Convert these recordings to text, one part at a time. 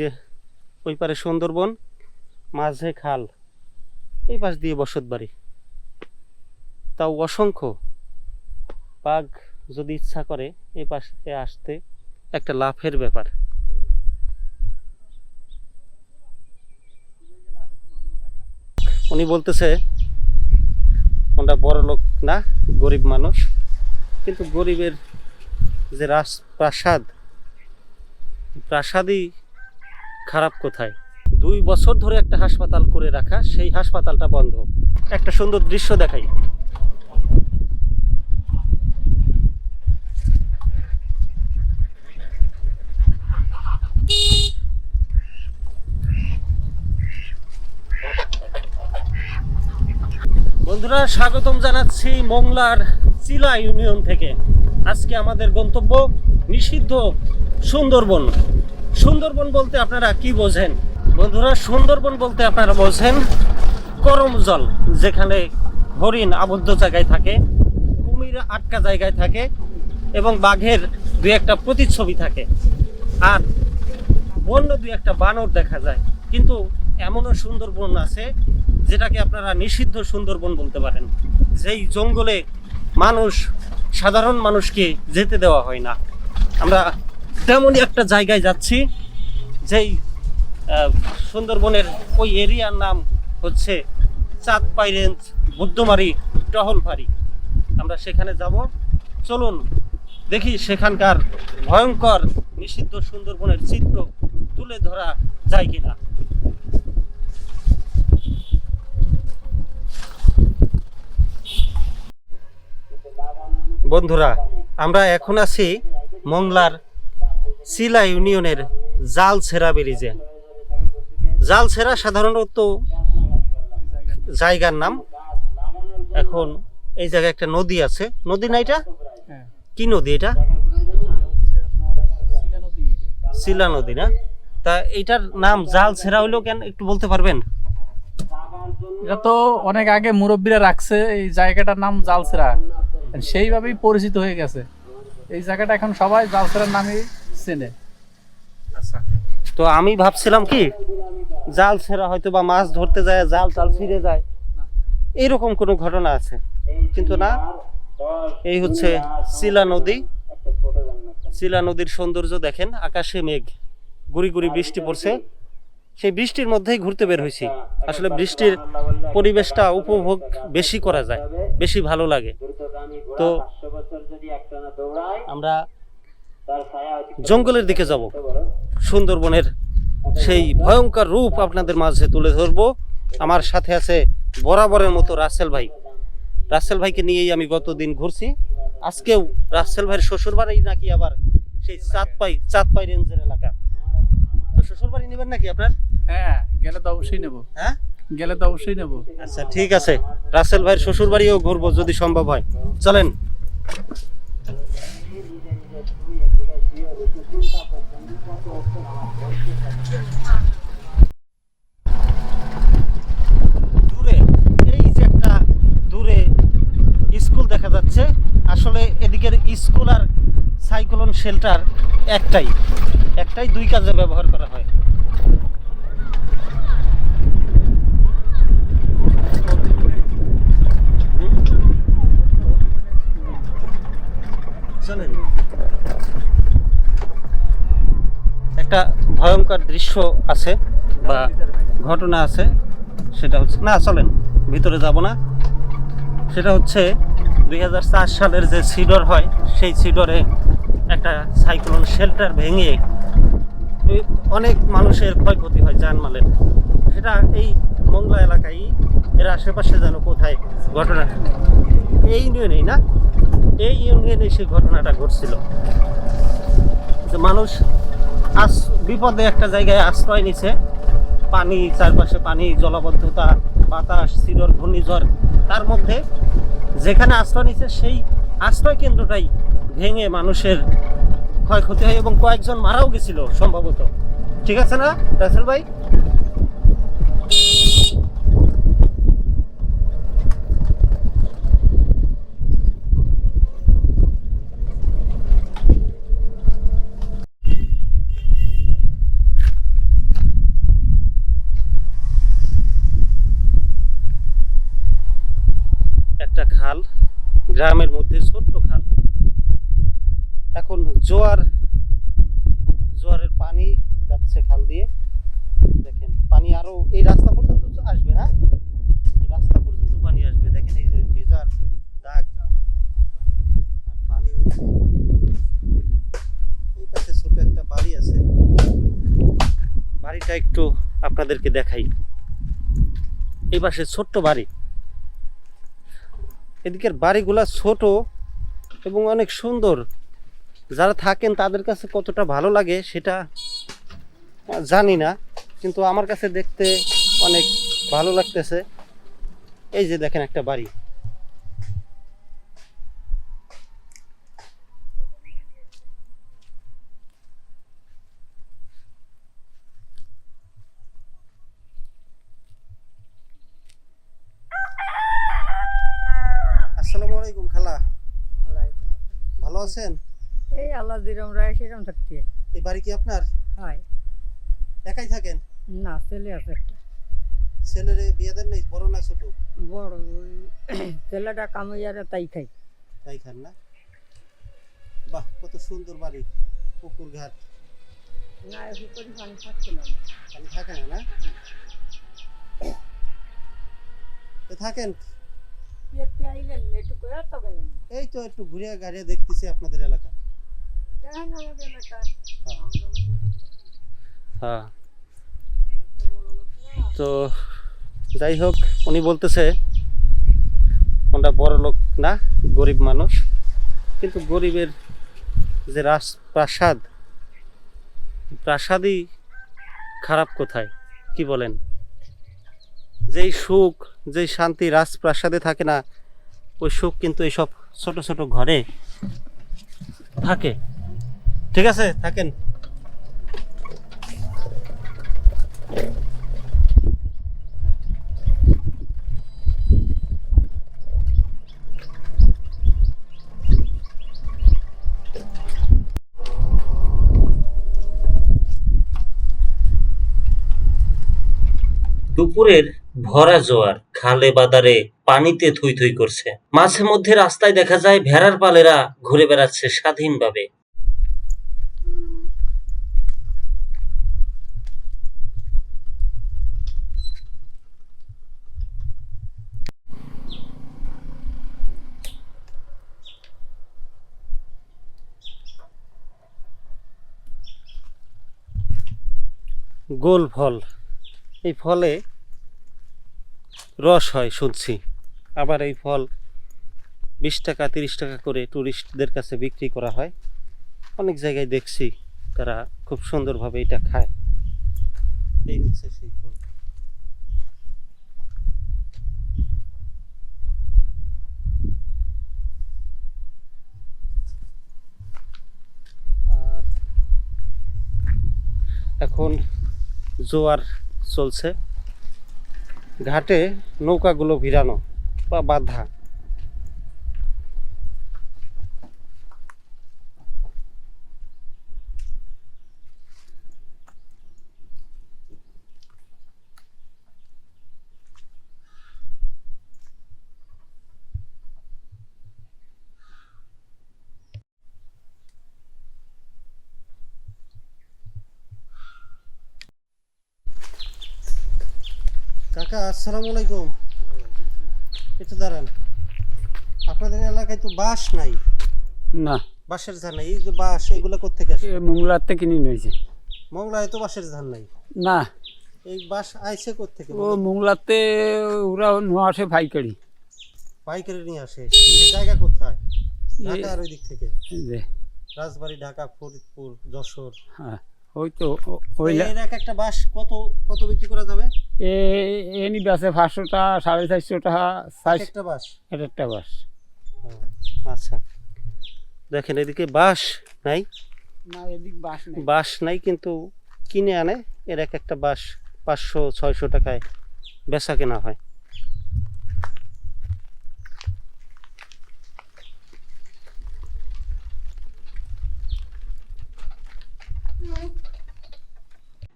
যে ওই পারে সুন্দরবন, মাঝে খাল, এই পাশ দিয়ে বসত বাড়ি। তাও অসংখ্য বাঘ যদি ইচ্ছা করে এই পাশে আসতে, একটা লাভের ব্যাপার। উনি বলতেছে ওটা বড় লোক না, গরিব মানুষ। কিন্তু গরিবের যে রাস প্রাসাদ, প্রাসাদই খারাপ কোথায়? দুই বছর ধরে একটা হাসপাতাল করে রাখা, সেই হাসপাতালটা বন্ধ। একটা সুন্দর দৃশ্য দেখাই। বন্ধুরা, স্বাগতম জানাচ্ছি মংলার চিলা ইউনিয়ন থেকে। আজকে আমাদের গন্তব্য নিষিদ্ধ সুন্দরবন। সুন্দরবন বলতে আপনারা কি বোঝেন? বন্ধুরা, সুন্দরবন বলতে আপনারা বোঝেন করম জল, যেখানে হরিণ আবদ্ধ জায়গায় থাকে, কুমির আটকা জায়গায় থাকে এবং বাঘের দু একটা প্রতিচ্ছবি থাকে। আর বন্য দু একটা বানর দেখা যায়। কিন্তু এমনও সুন্দরবন আছে যেটাকে আপনারা নিষিদ্ধ সুন্দরবন বলতে পারেন। যেই জঙ্গলে মানুষ, সাধারণ মানুষকে যেতে দেওয়া হয় না। আমরা তেমনই একটা জায়গায় যাচ্ছি, যেই সুন্দরবনের ওই এরিয়ার নাম হচ্ছে চাঁদপাই রেঞ্জ, বুদ্ধমারি টহলফারি আমরা সেখানে যাব। চলুন দেখি সেখানকার ভয়ঙ্কর নিষিদ্ধ সুন্দরবনের চিত্র তুলে ধরা যায় কিনা। বন্ধুরা, আমরা এখন আছি মংলার সিলা ইউনিয়নের জাল ছেঁড়া ব্রিজে। জাল ছেঁড়া সাধারণত জায়গার নাম। এখন এই জায়গায় একটা নদী আছে। নদী না এটা? হ্যাঁ। কি নদী এটা? নদী শিলা নদী না? তা এটার নাম জাল ছেঁড়া হইল কেন একটু বলতে পারবেন? এটা তো অনেক আগে মুরব্বীরা রাখছে এই জায়গাটার নাম জালসেরা সেইভাবেই পরিচিত হয়ে গেছে। এই জায়গাটা এখন সবাই জালসেরার নামেই আচ্ছা। তো আমি ভাবছিলাম কি জাল ছেড়া হয়তো বা মাছ ধরতে যায় জাল টাল ছিঁড়ে যায়। এইরকম কোনো ঘটনা আছে। কিন্তু না এই হচ্ছে শিলা নদী। শিলা নদীর সৌন্দর্য দেখেন আকাশে মেঘ গুড়ি গুড়ি বৃষ্টি পড়ছে। সেই বৃষ্টির মধ্যেই ঘুরতে বের হয়েছি। আসলে বৃষ্টির পরিবেশটা উপভোগ বেশি করা যায় বেশি ভালো লাগে। তো আমরা জঙ্গলের দিকে যাব। সুন্দরবনের সেই ভয়ঙ্কর রূপ আপনাদের মাঝে তুলে ধরবো। আমার সাথে আছে বরাবরের মতো রাসেল ভাই। রাসেল ভাইকে নিয়েই আমি গতদিন ঘুরছি। আজকেও রাসেল ভাইয়ের শ্বশুর বাড়ি নাকি আবার সেই চাঁদপাই চাঁদপাই রেঞ্জের এলাকা। শ্বশুর বাড়ি নেবেন নাকি আপনার? হ্যাঁ গেলে তো অবশ্যই নেব। হ্যাঁ? গেলে তো অবশ্যই নেব। আচ্ছা ঠিক আছে। রাসেল ভাইয়ের শ্বশুর বাড়িও ঘুরবো যদি সম্ভব হয়। চলেন। দূরে, এই যে একটা দূরে স্কুল দেখা যাচ্ছে, আসলে এদিকের স্কুল আর সাইক্লোন শেল্টার একটাই। একটাই দুই কাজে ব্যবহার করা হয় চলেন একটা ভয়ঙ্কর দৃশ্য আছে বা ঘটনা আছে, সেটা হচ্ছে না, চলেন, ভিতরে যাব না। সেটা হচ্ছে দুই হাজার চার সালের যে সিডর হয়, সেই সিডরে একটা সাইক্লোন শেল্টার ভেঙে অনেক মানুষের ক্ষয়ক্ষতি হয় জানমালের সেটা এই মংলা এলাকায়, এর আশেপাশে যেন কোথায় ঘটনা এই ইউনিয়নেই না? এই ইউনিয়নে সেই ঘটনাটা ঘটছিল। যে মানুষ আস, বিপদে একটা জায়গায় আশ্রয় নিছে। পানি, চারপাশে পানি, জলবদ্ধতা, বাতাস শিরর ঘূর্ণিঝড়, তার মধ্যে যেখানে আশ্রয় নিছে, সেই আশ্রয় কেন্দ্রটাই ভেঙে মানুষের ক্ষয়ক্ষতি হয় এবং কয়েকজন মারাও গেছিল সম্ভবত। ঠিক আছে না, রাসেল ভাই একটা খাল গ্রামের মধ্যে ছোট্ট খাল। এখন জোয়ার, জোয়ারের পানি যাচ্ছে খাল দিয়ে। দেখেন, পানি আরও এই রাস্তা পর্যন্ত আসবে না? এই রাস্তা পর্যন্ত পানি আসবে। দেখেন এই যে ভেজার দাগ। আর পানি। এই পাশে ছোট একটা বাড়ি আছে। বাড়িটা একটু আপনাদেরকে দেখাই। এই পাশে ছোট্ট বাড়ি। এদিকের বাড়িগুলা ছোট এবং অনেক সুন্দর। যারা থাকেন তাদের কাছে কতটা ভালো লাগে সেটা জানি না, কিন্তু আমার কাছে দেখতে অনেক ভালো লাগতেছে। এই যে দেখেন একটা বাড়ি আসসালামু আলাইকুম খালা ভালো আছেন? এই আল্লাহ দিরম রায় সেরম থাকতে। এই বাড়ি কি আপনার? হয়। একাই থাকেন? না ছেলে আছে একটা। ছেলের বিয়ে দেন নাই বড় না ছোট? বড় ছেলেটা কামাইয়ারে তাই খাই তাই খান না? বাহ কত সুন্দর বাড়ি পুকুর ঘাট না একটু করে পানি থাকছে না। পানি থাকে না না? থাকেন? এই তো একটু ঘুরে গাড়িয়ে দেখতেছি আপনাদের এলাকা। দেখেন আমাদের এলাকা। হ্যাঁ। তো যাই হোক উনি বলতেছে ওটা বড় লোক না গরিব মানুষ। কিন্তু গরিবের যে রাস প্রাসাদ প্রাসাদই খারাপ কোথায়? কি বলেন? যেই সুখ, যেই শান্তি রাজপ্রাসাদে থাকে না, ওই সুখ কিন্তু এইসব ছোট ছোট ঘরে থাকে। ঠিক আছে, থাকেন। দুপুরের ভরা জোয়ার, খালে বাদারে পানিতে থুই থুই করছে। মাঝে মধ্যে রাস্তায় দেখা যায় ভেড়ার পালেরা ঘুরে বেড়াচ্ছে স্বাধীনভাবে। গোল ফল। এই ফলে রস হয় শুনছি। আবার এই ফল বিশ টাকা, তিরিশ টাকা করে ট্যুরিস্টদের কাছে বিক্রি করা হয়। অনেক জায়গায় দেখছি তারা খুব সুন্দরভাবে এটা খায়। এই হচ্ছে সেই ফল। এখন জোয়ার চলছে। ঘাটে নৌকাগুলো ভিড়ানো বা বাঁধা। কাকা আসসালামু আলাইকুম। একটু দাঁড়ান। আপনাদের এলাকায় তো বাঁশ নাই। না। বাঁশের ধান নাই। এই যে বাঁশ এগুলো কোথেকে আসে? মংলার থেকে নিয়ে নিয়েছে। মংলায় তো বাঁশের ধান নাই। না। এই বাঁশ আইছে কোথেকে ও মংলাতে ওরা নোয়া আসে পাইকারি। পাইকারি নিয়ে আসে? জায়গা কোথায়? ঢাকা আর ওই দিক থেকে? রাজবাড়ি ঢাকা ফরিদপুর যশোর। হ্যাঁ। ওই তো ওই এক একটা বাঁশ কত কত বিক্রি করা যাবে? এ এনি বাসে পাঁচশোটা সাড়ে চারশো টাকা এক চার একটা বাঁশ? এক একটা বাস আচ্ছা। দেখেন এদিকে বাঁশ নাই। না এদিক বাস নেই। বাঁশ নাই কিন্তু কিনে আনে। এর এক একটা বাঁশ পাঁচশো ছয়শো টাকায় বেচা কেনা হয়।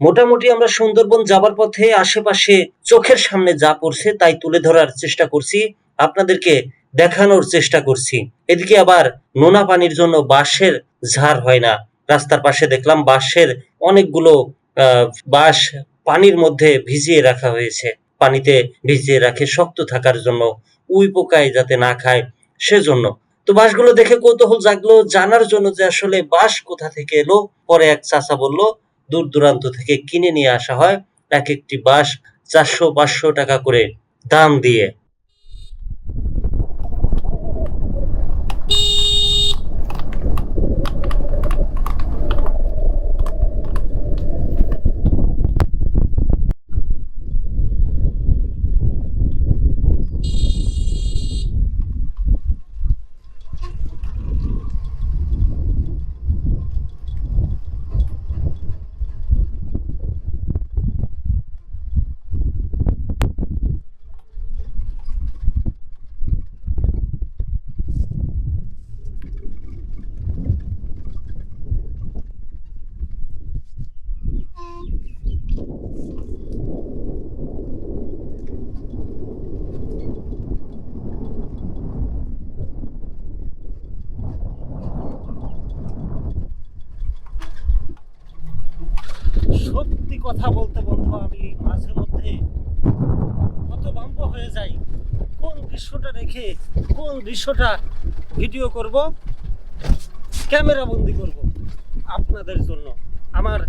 মোটামুটি আমরা সুন্দরবন যাবার পথে আশেপাশে চোখের সামনে যা পড়ছে তাই তুলে ধরার চেষ্টা করছি, আপনাদেরকে দেখানোর চেষ্টা করছি। এদিকে আবার নোনা পানির জন্য বাঁশের ঝাড় হয় না। রাস্তার পাশে দেখলাম বাঁশের অনেকগুলো বাঁশ পানির মধ্যে ভিজিয়ে রাখা হয়েছে। পানিতে ভিজিয়ে রাখে, শক্ত থাকার জন্য, উই পোকায় যাতে না খায়, সেজন্য। তো বাঁশগুলো দেখে কৌতূহল জাগলো, জানার জন্য যে আসলে বাঁশ কোথা থেকে এলো, পরে এক চাচা বলল দূর দূরান্ত থেকে কিনে নিয়ে আসা হয় এক একটি বাঁশ চারশো পাঁচশো টাকা করে দাম দিয়ে। কথা বলতে বন্ধু আমি মাঝে মধ্যে হতভম্ব হয়ে যাই। কোন দৃশ্যটা রেখে কোন দৃশ্যটা ভিডিও করব, ক্যামেরা বন্দি করব আপনাদের জন্য। আমার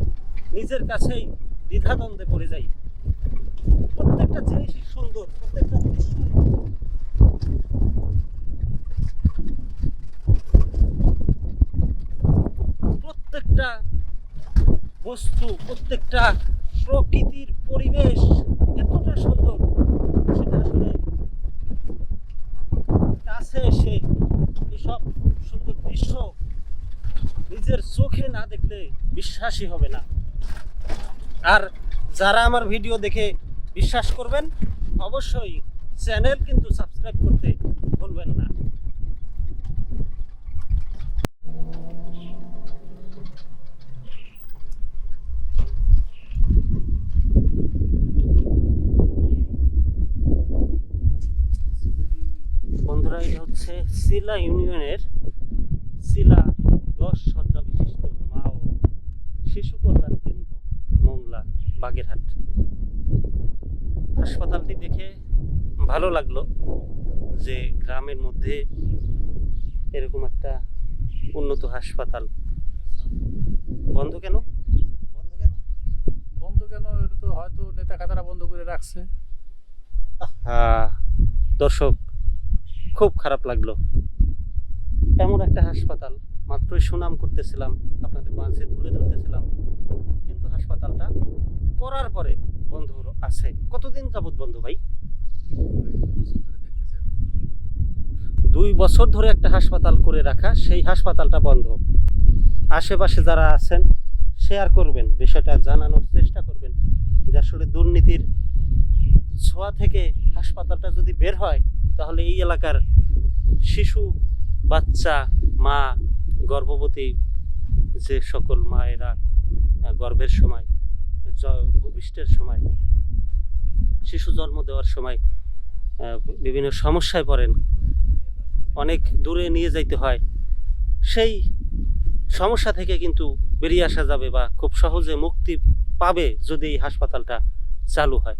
নিজের কাছেই দ্বিধাদ্বন্দ্বে পড়ে যাই। প্রত্যেকটা জিনিসই সুন্দর, প্রত্যেকটা দৃশ্যই প্রত্যেকটা বস্তু, প্রত্যেকটা প্রকৃতির পরিবেশ এতটা সুন্দর, সেটা আসলে কাছে এসে এসব সুন্দর দৃশ্য নিজের চোখে না দেখলে বিশ্বাসই হবে না। আর যারা আমার ভিডিও দেখে বিশ্বাস করবেন, অবশ্যই চ্যানেল কিন্তু সাবস্ক্রাইব করতে ভুলবেন না বন্ধুরা এটা সিলা ইউনিয়নের সিলা দশ শয্যা বিশিষ্ট মা ও শিশু কল্যাণ কেন্দ্র মোংলা বাগেরহাট। হাসপাতালটি দেখে ভালো লাগল যে গ্রামের মধ্যে এরকম একটা উন্নত হাসপাতাল। বন্ধ কেন? বন্ধ কেন? বন্ধ কেন? এটা তো হয়তো নেতা খাতারা বন্ধ করে রাখছে। দর্শক খুব খারাপ লাগল। এমন একটা হাসপাতাল, মাত্রই সুনাম করতেছিলাম, আপনাদের মাঝে তুলে ধরতেছিলাম। কিন্তু হাসপাতালটা করার পরে বন্ধ আছে। কতদিন যাবত বন্ধ ভাই? দুই বছর ধরে একটা হাসপাতাল করে রাখা, সেই হাসপাতালটা বন্ধ। আশেপাশে যারা আছেন শেয়ার করবেন, বিষয়টা জানানোর চেষ্টা করবেন যে আসলে দুর্নীতির ছোঁয়া থেকে হাসপাতালটা যদি বের হয়, তাহলে এই এলাকার শিশু বাচ্চা, মা, গর্ভবতী যে সকল মায়েরা গর্ভের সময় ভূমিষ্ঠের সময়, শিশু জন্ম দেওয়ার সময় বিভিন্ন সমস্যায় পড়েন, অনেক দূরে নিয়ে যাইতে হয়, সেই সমস্যা থেকে কিন্তু বেরিয়ে আসা যাবে বা খুব সহজে মুক্তি পাবে যদি এই হাসপাতালটা চালু হয়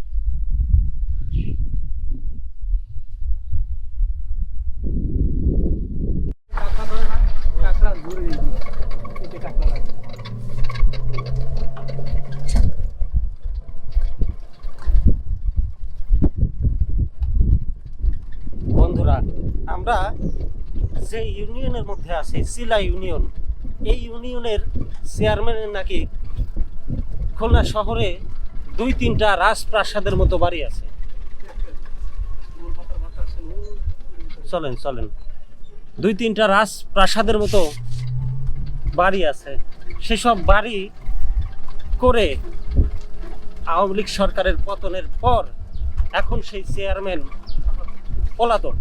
বন্ধুরা আমরা যে ইউনিয়নের মধ্যে আছে সিলা ইউনিয়ন, এই ইউনিয়নের চেয়ারম্যানের নাকি খুলনা শহরে দুই তিনটা রাজপ্রাসাদের মতো বাড়ি আছে। চলেন চলেন। দুই তিনটা রাজপ্রাসাদের মতো বাড়ি আছে। সেসব বাড়ি করে আওয়ামী লীগ সরকারের পতনের পর এখন সেই চেয়ারম্যান পলাতক।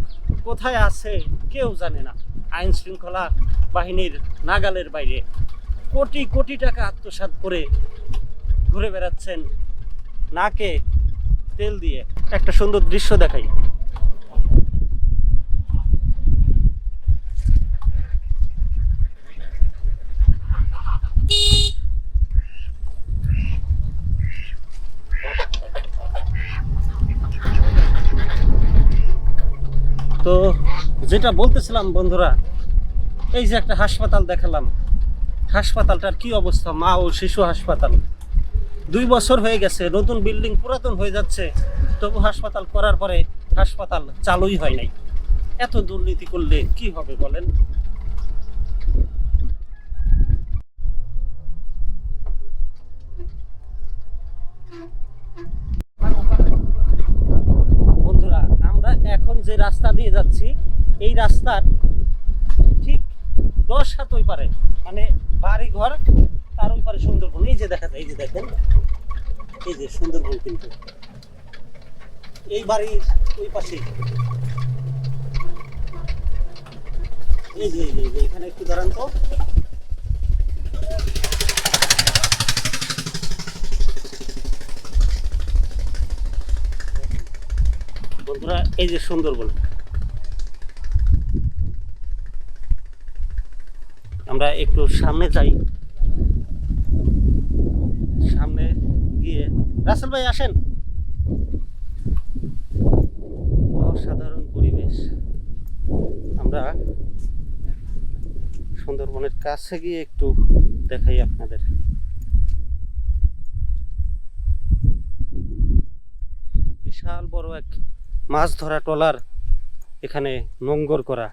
কোথায় আছে কেউ জানে না। আইন শৃঙ্খলা বাহিনীর নাগালের বাইরে কোটি কোটি টাকা আত্মসাত করে ঘুরে বেড়াচ্ছেন নাকে তেল দিয়ে। একটা সুন্দর দৃশ্য দেখাই। তো যেটা বলতেছিলাম বন্ধুরা, এই যে একটা হাসপাতাল দেখালাম। হাসপাতালটার কি অবস্থা? মা ও শিশু হাসপাতাল। দুই বছর হয়ে গেছে, নতুন বিল্ডিং পুরাতন হয়ে যাচ্ছে। তবু হাসপাতাল করার পরে হাসপাতাল চালুই হয় নাই। এত দুর্নীতি করলে কি হবে বলেন বন্ধুরা আমরা এখন যে রাস্তা দিয়ে যাচ্ছি। এই রাস্তার ঠিক দশ হাত ওই পারে মানে বাড়ি ঘর তার ওই পারে সুন্দরবন। এই যে দেখা যায় এই যে দেখেন এই যে সুন্দরবন কিন্তু। এই বাড়ির ওই পাশে। এই যে, এই যে এখানে একটু দাঁড়ান তো। বন্ধুরা, এই যে সুন্দরবন। আমরা একটু সামনে যাই। সামনে গিয়ে রাসেল ভাই, আসেন। অসাধারণ পরিবেশ। আমরা সুন্দরবনের কাছে গিয়ে একটু দেখাই আপনাদের। বিশাল বড় এক মাছ ধরা ট্রলার এখানে নোঙ্গর করা।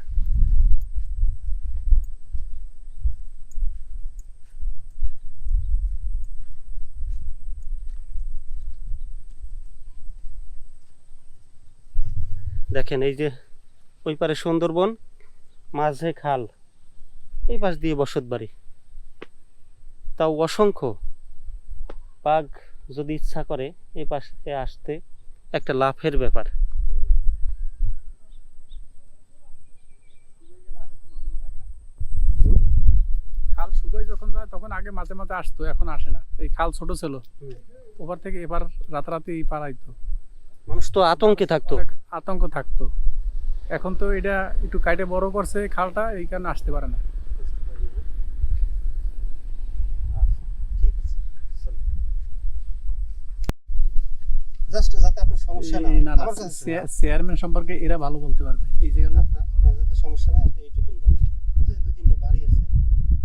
দেখেন এই যে ওই পারে সুন্দরবন, মাঝে খাল, এই পাশ দিয়ে বসত বাড়ি তাও অসংখ্য বাঘ যদি ইচ্ছা করে এই পাশে আসতে, একটা লাফের ব্যাপার খাল শুকাই যখন যায় তখন আগে মাঝে মাঝে আসতো এখন আসে না। এই খাল ছোট ছিল ওপার থেকে এবার রাতারাতি পারাইতো মানুষ তো আতঙ্কে থাকতো। আতঙ্ক থাকতো। এখন তো এটা একটু কাইটে বড় করছে খালটা এই কারণে আসতে পারে না। চেয়ারম্যান সম্পর্কে এরা ভালো বলতে পারবে। এই জায়গাটা সমস্যা না হয়, আপনি এইটুকুন বলেন যে দুই তিনটা বাড়ি আছে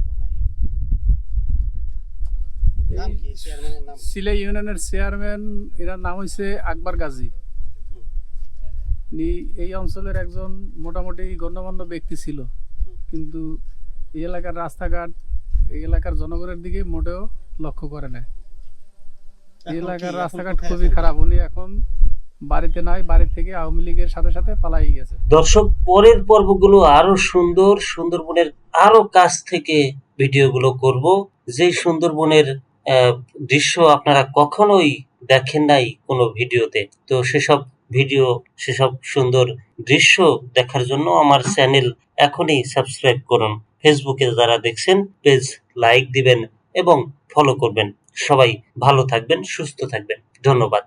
তো নাই। নাম কি চেয়ারম্যানের নাম সিলে ইউনিয়নের চেয়ারম্যান এনার নাম হয়েছে আকবর গাজী। এই অঞ্চলের একজন মোটামুটি গণ্যমান্য ব্যক্তি ছিল। কিন্তু এই এলাকার রাস্তাঘাট এই এলাকার জনগণের দিকে মোটেও লক্ষ্য করে না এই এলাকার রাস্তাঘাট খুবই খারাপ। উনি এখন বাড়িতে নাই বাড়ি থেকে আওয়ামী লীগের সাথে সাথে পালাই গেছে। দর্শক পরের পর্বগুলো আরও সুন্দর সুন্দরবনের আরও কাছ থেকে ভিডিওগুলো করব। যেই সুন্দরবনের দৃশ্য আপনারা কখনোই দেখেন নাই কোনো ভিডিওতে। তো সেসব ভিডিও, সেসব সুন্দর দৃশ্য দেখার জন্য আমার চ্যানেল এখনই সাবস্ক্রাইব করুন। ফেসবুকে যারা দেখছেন পেজ লাইক দিবেন এবং ফলো করবেন। সবাই ভালো থাকবেন, সুস্থ থাকবেন। ধন্যবাদ।